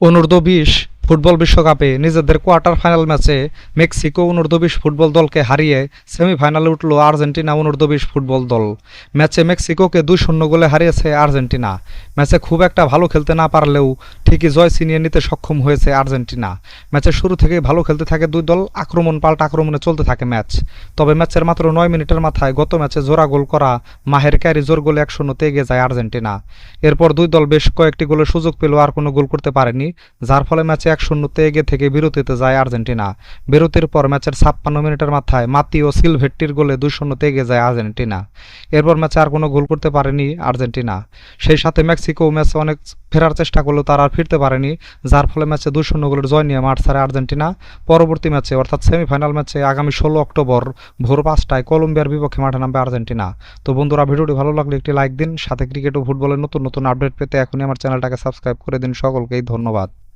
অনূর্ধ্ব বিশ ফুটবল বিশ্বকাপে নিজেদের কোয়ার্টার ফাইনাল ম্যাচে মেক্সিকো অনূর্ধ্ব বিশ ফুটবল দলকে হারিয়ে সেমিফাইনালে উঠল আর্জেন্টিনা অনূর্ধ্ব বিশ ফুটবল দল। ম্যাচে মেক্সিকোকে দুই শূন্য গোলে হারিয়েছে আর্জেন্টিনা। ম্যাচে খুব একটা ভালো খেলতে না পারলেও ঠিকই জয় ছিনিয়ে নিতে সক্ষম হয়েছে আর্জেন্টিনা। ম্যাচের শুরু থেকেই ভালো খেলতে থাকে দুই দল, আক্রমণ পাল্টা আক্রমণে চলতে থাকে ম্যাচ। তবে ম্যাচের মাত্র নয় মিনিটের মাথায় গত ম্যাচে জোড়া গোল করা মাহের ক্যারি জোর গোলে এক শূন্যতে এগিয়ে যায় আর্জেন্টিনা। এরপর দুই দল বেশ কয়েকটি গোলের সুযোগ পেলেও আর কোনো গোল করতে পারেনি, যার ফলে ম্যাচে এক শূন্যতে এগিয়ে থেকে বিরতিতে যায় আর্জেন্টিনা। বিরতির পর ম্যাচের ছাপ্পান্ন মিনিটের মাথায় মাতিও সিলভেট্টির গোলে দুই শূন্যতে এগিয়ে যায় আর্জেন্টিনা। এরপর ম্যাচে আর কোনো গোল করতে পারেনি আর্জেন্টিনা। সেই সাথে মেক্সিকো ম্যাচে অনেক ফেরার চেষ্টা করলেও তারা আর ফিরতে পারেনি, যার ফলে ম্যাচে দুই শূন্য গোলের জয় নিয়ে মাঠ ছাড়ে আর্জেন্টিনা। পরবর্তী ম্যাচে, অর্থাৎ সেমিফাইনাল ম্যাচে আগামী ষোলো অক্টোবর ভোর পাঁচটায় কলম্বিয়ার বিপক্ষে মাঠে নামবে আর্জেন্টিনা। তো বন্ধুরা, ভিডিওটি ভালো লাগলে একটি লাইক দিন, সাথে ক্রিকেট ও ফুটবলের নতুন নতুন আপডেট পেতে এখনই আমার চ্যানেলটাকে সাবস্ক্রাইব করে দিন। সকলকেই ধন্যবাদ।